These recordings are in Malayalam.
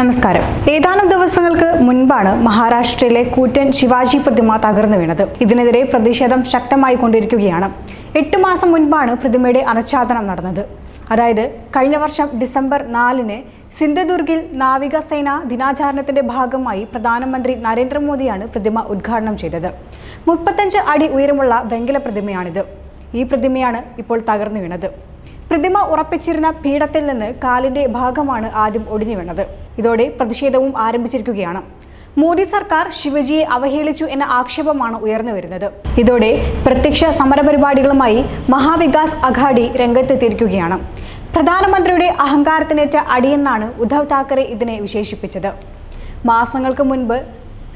നമസ്കാരം. ഏതാനും ദിവസങ്ങൾക്ക് മുൻപാണ് മഹാരാഷ്ട്രയിലെ കൂറ്റൻ ശിവാജി പ്രതിമ തകർന്നു വീണത്. ഇതിനെതിരെ പ്രതിഷേധം ശക്തമായി കൊണ്ടിരിക്കുകയാണ്. എട്ട് മാസം മുൻപാണ് പ്രതിമയുടെ അനച്ഛാദനം നടന്നത്. അതായത് കഴിഞ്ഞ വർഷം ഡിസംബർ നാലിന് സിന്ധുദുർഗിൽ നാവികസേന ദിനാചരണത്തിന്റെ ഭാഗമായി പ്രധാനമന്ത്രി നരേന്ദ്രമോദിയാണ് പ്രതിമ ഉദ്ഘാടനം ചെയ്തത്. മുപ്പത്തഞ്ച് അടി ഉയരമുള്ള വെങ്കല പ്രതിമയാണിത്. ഈ പ്രതിമയാണ് ഇപ്പോൾ തകർന്നു വീണത്. പ്രതിമ ഉറപ്പിച്ചിരുന്ന പീഠത്തിൽ നിന്ന് കാലിന്റെ ഭാഗമാണ് ആദ്യം ഒടിഞ്ഞു വീണത്. ഇതോടെ പ്രതിഷേധവും ആരംഭിച്ചിരിക്കുകയാണ്. മോദി സർക്കാർ ശിവജിയെ അവഹേളിച്ചു എന്ന ആക്ഷേപമാണ് ഉയർന്നു വരുന്നത്. ഇതോടെ പ്രത്യക്ഷ സമരപരിപാടികളുമായി മഹാവികാസ് അഘാഡി രംഗത്തെത്തിയിരിക്കുകയാണ്. പ്രധാനമന്ത്രിയുടെ അഹങ്കാരത്തിനേറ്റ അടിയെന്നാണ് ഉദ്ധവ് താക്കറെ ഇതിനെ വിശേഷിപ്പിച്ചത്. മാസങ്ങൾക്ക് മുൻപ്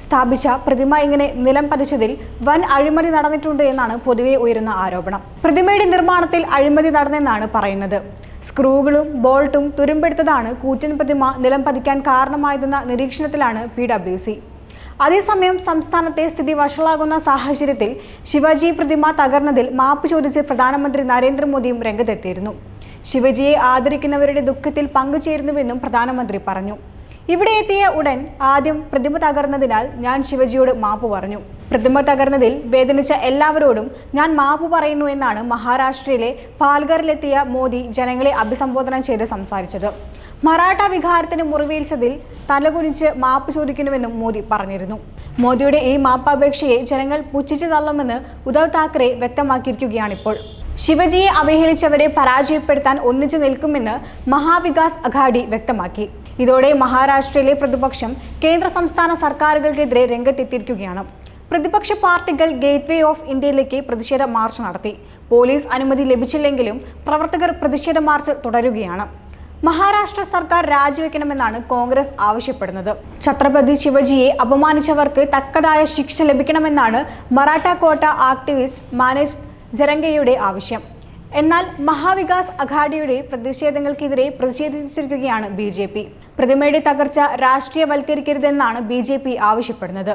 സ്ഥാപിച്ച പ്രതിമ ഇങ്ങനെ നിലം പതിച്ചതിൽ വൻ അഴിമതി നടന്നിട്ടുണ്ട് എന്നാണ് പൊതുവെ ഉയരുന്ന ആരോപണം. പ്രതിമയുടെ നിർമ്മാണത്തിൽ അഴിമതി നടന്നെന്നാണ് പറയുന്നത്. സ്ക്രൂകളും ബോൾട്ടും തുരുമ്പെടുത്തതാണ് കൂറ്റൻ പ്രതിമ നിലം പതിക്കാൻ കാരണമായതെന്ന നിരീക്ഷണത്തിലാണ് പി ഡബ്ല്യു സി. അതേസമയം സംസ്ഥാനത്തെ സ്ഥിതി വഷളാകുന്ന സാഹചര്യത്തിൽ ശിവജി പ്രതിമ തകർന്നതിൽ മാപ്പ് ചോദിച്ച് പ്രധാനമന്ത്രി നരേന്ദ്രമോദിയും രംഗത്തെത്തിയിരുന്നു. ശിവജിയെ ആദരിക്കുന്നവരുടെ ദുഃഖത്തിൽ പങ്കുചേരുന്നുവെന്നും പ്രധാനമന്ത്രി പറഞ്ഞു. ഇവിടെ എത്തിയ ഉടൻ ആദ്യം പ്രതിമ തകർന്നതിനാൽ ഞാൻ ശിവജിയോട് മാപ്പ് പറഞ്ഞു. പ്രതിമ തകർന്നതിൽ വേദനിച്ച എല്ലാവരോടും ഞാൻ മാപ്പ് പറയുന്നു എന്നാണ് മഹാരാഷ്ട്രയിലെ പാൽഗറിലെത്തിയ മോദി ജനങ്ങളെ അഭിസംബോധന ചെയ്ത് സംസാരിച്ചത്. മറാഠ വികാരത്തിന് മുറിവേൽച്ചതിൽ തലകുനിച്ച് മാപ്പ് ചോദിക്കുന്നുവെന്നും മോദി പറഞ്ഞിരുന്നു. മോദിയുടെ ഈ മാപ്പ് അപേക്ഷയെ ജനങ്ങൾ പുച്ഛിച്ചു തള്ളുമെന്ന് ഉദ്ധവ് താക്കറെ വ്യക്തമാക്കിയിരിക്കുകയാണിപ്പോൾ. ശിവജിയെ അവഹേളിച്ചവരെ പരാജയപ്പെടുത്താൻ ഒന്നിച്ചു നിൽക്കുമെന്ന് മഹാവികാസ് അഘാഡി വ്യക്തമാക്കി. ഇതോടെ മഹാരാഷ്ട്രയിലെ പ്രതിപക്ഷം കേന്ദ്ര സംസ്ഥാന സർക്കാരുകൾക്കെതിരെ രംഗത്തെത്തിയിരിക്കുകയാണ്. പ്രതിപക്ഷ പാർട്ടികൾ ഗേറ്റ്വേ ഓഫ് ഇന്ത്യയിലേക്ക് പ്രതിഷേധ മാർച്ച് നടത്തി. പോലീസ് അനുമതി ലഭിച്ചില്ലെങ്കിലും പ്രവർത്തകർ പ്രതിഷേധ മാർച്ച് തുടരുകയാണ്. മഹാരാഷ്ട്ര സർക്കാർ രാജിവെക്കണമെന്നാണ് കോൺഗ്രസ് ആവശ്യപ്പെടുന്നത്. ഛത്രപതി ശിവജിയെ അപമാനിച്ചവർക്ക് തക്കതായ ശിക്ഷ ലഭിക്കണമെന്നാണ് മറാഠ കോട്ട ആക്ടിവിസ്റ്റ് മാനേജ് ജരംഗയുടെ ആവശ്യം. എന്നാൽ മഹാവികാസ് അഘാഡിയുടെ പ്രതിഷേധങ്ങൾക്കെതിരെ പ്രതിഷേധിച്ചിരിക്കുകയാണ് ബി ജെ പി. പ്രതിമയുടെ തകർച്ച രാഷ്ട്രീയവൽക്കരിക്കരുതെന്നാണ് ബി ജെ പി ആവശ്യപ്പെടുന്നത്.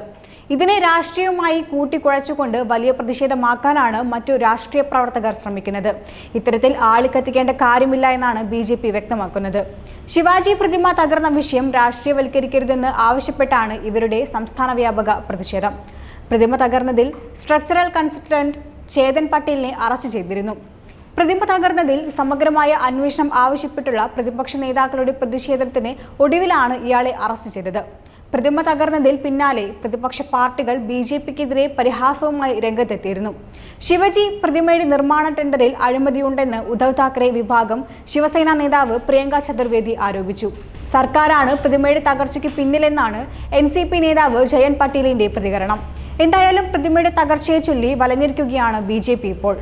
ഇതിനെ രാഷ്ട്രീയവുമായി കൂട്ടിക്കുഴച്ചുകൊണ്ട് വലിയ പ്രതിഷേധമാക്കാനാണ് മറ്റു രാഷ്ട്രീയ പ്രവർത്തകർ ശ്രമിക്കുന്നത്. ഇത്തരത്തിൽ ആളിക്കത്തിക്കേണ്ട കാര്യമില്ല എന്നാണ് ബി ജെ പി വ്യക്തമാക്കുന്നത്. ശിവാജി പ്രതിമ തകർന്ന വിഷയം രാഷ്ട്രീയവൽക്കരിക്കരുതെന്ന് ആവശ്യപ്പെട്ടാണ് ഇവരുടെ സംസ്ഥാന വ്യാപക പ്രതിഷേധം. പ്രതിമ തകർന്നതിൽ സ്ട്രക്ചറൽ കൺസൾട്ടന്റ് ചേതൻ പട്ടേലിനെ അറസ്റ്റ് ചെയ്തിരുന്നു. പ്രതിമ തകർന്നതിൽ സമഗ്രമായ അന്വേഷണം ആവശ്യപ്പെട്ടുള്ള പ്രതിപക്ഷ നേതാക്കളുടെ പ്രതിഷേധത്തിന് ഒടുവിലാണ് ഇയാളെ അറസ്റ്റ് ചെയ്തത്. പ്രതിമ തകർന്നതിൽ പിന്നാലെ പ്രതിപക്ഷ പാർട്ടികൾ ബി ജെ പിക്കെതിരെ പരിഹാസവുമായി രംഗത്തെത്തിയിരുന്നു. ശിവജി പ്രതിമയുടെ നിർമ്മാണ ടെൻഡറിൽ അഴിമതിയുണ്ടെന്ന് ഉദ്ധവ് താക്കറെ വിഭാഗം ശിവസേന നേതാവ് പ്രിയങ്ക ചതുർവേദി ആരോപിച്ചു. സർക്കാരാണ് പ്രതിമയുടെ തകർച്ചയ്ക്ക് പിന്നിലെന്നാണ് എൻ നേതാവ് ജയൻ പട്ടീലിന്റെ പ്രതികരണം. എന്തായാലും പ്രതിമയുടെ തകർച്ചയെ ചൊല്ലി വലഞ്ഞിരിക്കുകയാണ് ബി ഇപ്പോൾ.